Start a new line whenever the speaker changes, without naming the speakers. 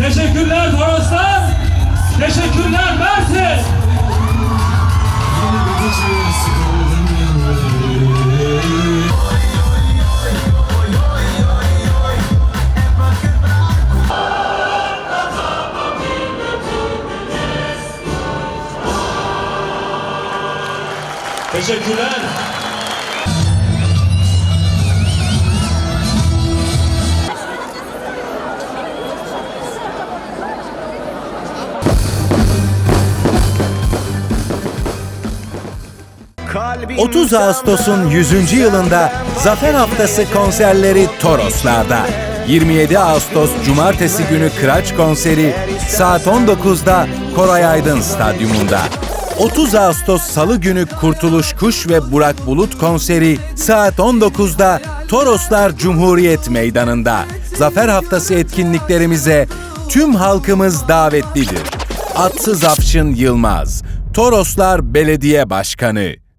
Teşekkürler Toroslar. Teşekkürler Mersin. Teşekkürler.
30 Ağustos'un 100. yılında Zafer Haftası konserleri Toroslar'da. 27 Ağustos Cumartesi günü Kıraç konseri saat 19'da Koray Aydın Stadyumunda. 30 Ağustos Salı günü Kurtuluş Kuş ve Burak Bulut konseri saat 19'da Toroslar Cumhuriyet Meydanı'nda. Zafer Haftası etkinliklerimize tüm halkımız davetlidir. Atsız Afşın Yılmaz, Toroslar Belediye Başkanı.